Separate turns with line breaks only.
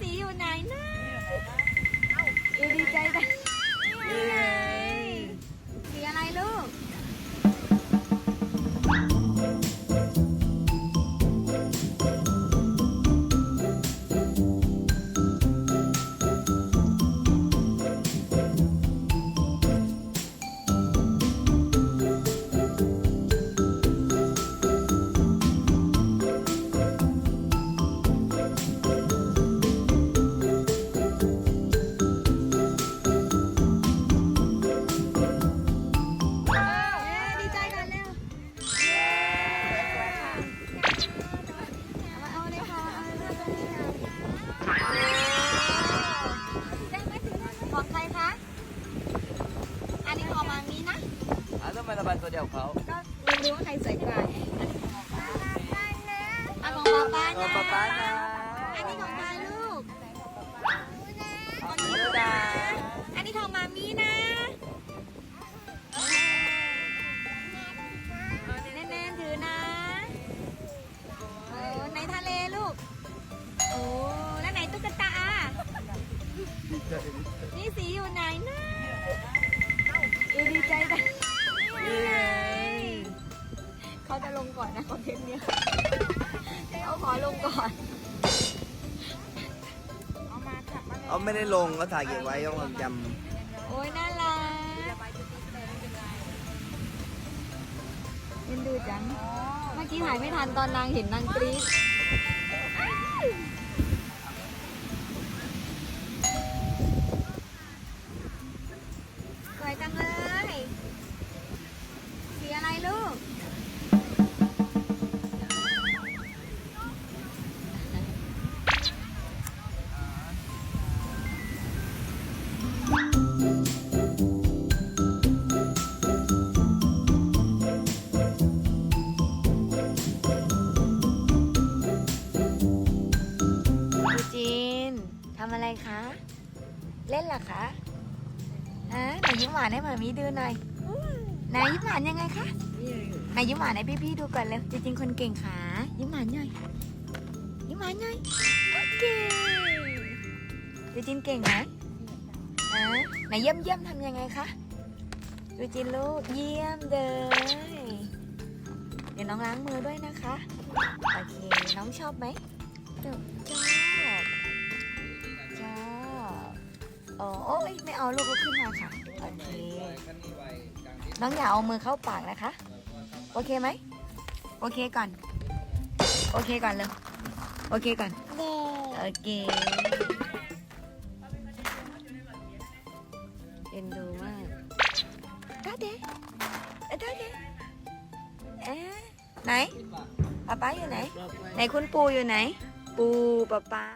สีอยู่ไหนนะ
อะทำไมระบายตัวเดียวเขา
ก็ไม่รู้ว่าใครสวยกว่าอันของป๊าป๊า
เออ
นะ
ป๊าป๊านะ
อันนี้ของใครลูก
ของหนูนะ
อันนี้ของมามีนะแน่นๆถือนะโอ้ในทะเลลูก โอ้แล้วไหนตุ๊กตาอะนี่สีอยู่ไหนนะดูดีใจจังนี่ไง เขาจะลงก่อนนะคอนเทนต์เนี้ยเขาขอลงก่อน
เอาไม่ได้ลงก็ถ่ายเก็บไว้ต้องความจ
โอ้ยน่ารักเอ็นดูจัง เมื่อกี้ถ่ายไม่ทันตอนนางเห็นนางกรี๊ด อะไรคะ เล่นเหรอคะฮะไหนยิ้มหวานให้หมามีดูหน่อยไหนยิ้มหวานยังไงคะไหนยิ้มหวานให้พี่ๆดูก่อนเร็วจริงๆคนเก่งขายิ้มหวานหน่อยยิ้มหวานหน่อยโอเคยูจินเก่งไหมฮะไหนเยี่ยมเยี่ยมๆทำยังไงคะยูจินลูกเยี่ยมเลยเดี๋ยวน้องล้างมือด้วยนะคะ โอเค น้องชอบไหมชอบ โอ้โอ้ยไม่เอาลูกก็ขึ้นมาค่ะ โอเค น้องอย่าเอามือเข้าปากนะคะ โอเคไหม โอเคก่อน โอเคก่อนเลย โอเคก่อน โอเคเอ็นดูมากตาเดเอ๊ะตาเดเอ๊ะไหนป๊าป๊าอยู่ไหน ไหนคุณปูอยู่ไหน ปูป๊าป๊า